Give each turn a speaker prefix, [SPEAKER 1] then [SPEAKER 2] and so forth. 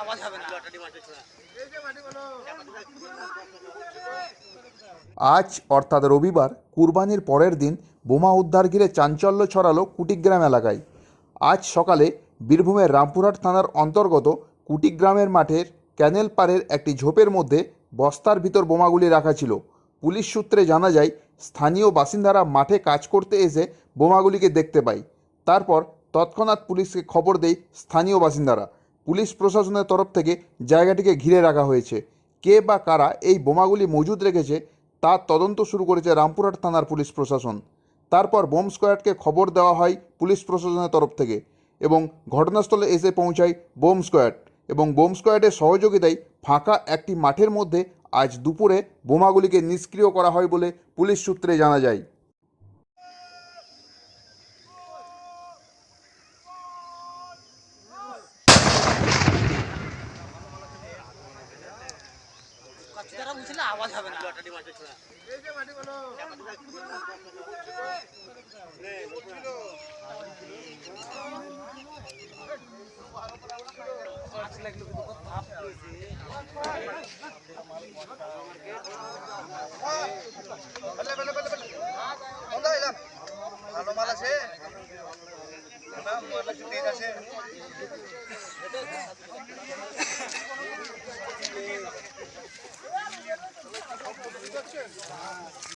[SPEAKER 1] আওয়াজ হবে
[SPEAKER 2] আজ, অর্থাৎ রবিবার, কুরবানির পরের দিন বোমা উদ্ধার ঘিরে চাঞ্চল্য ছড়ালো কুটিগ্রাম এলাকায়। আজ সকালে বীরভূমের রামপুরহাট থানার অন্তর্গত কুটিগ্রামের মাঠের ক্যানেল পাড়ের একটি ঝোপের মধ্যে বস্তার ভিতর বোমাগুলি রাখা ছিল। পুলিশ সূত্রে জানা যায়, স্থানীয় বাসিন্দারা মাঠে কাজ করতে এসে বোমাগুলিকে দেখতে পায়। তারপর তৎক্ষণাৎ পুলিশকে খবর দেয় স্থানীয় বাসিন্দারা। পুলিশ প্রশাসনের তরফ থেকে জায়গাটিকে ঘিরে রাখা হয়েছে। কে বা কারা এই বোমাগুলি মজুদ রেখেছে তার তদন্ত শুরু করেছে রামপুরহাট থানার পুলিশ প্রশাসন। তারপর বোম স্কোয়াডকে খবর দেওয়া হয় পুলিশ প্রশাসনের তরফ থেকে এবং ঘটনাস্থলে এসে পৌঁছায় বোম স্কোয়াড এবং বোম স্কোয়াডের সহযোগিতায় ফাঁকা একটি মাঠের মধ্যে আজ দুপুরে বোমাগুলিকে নিষ্ক্রিয় করা হয় বলে পুলিশ সূত্রে জানা যায়।
[SPEAKER 1] বাচ্চারা বুঝলে আওয়াজ হবে না
[SPEAKER 3] ভালো মাল আছে আছে Ah.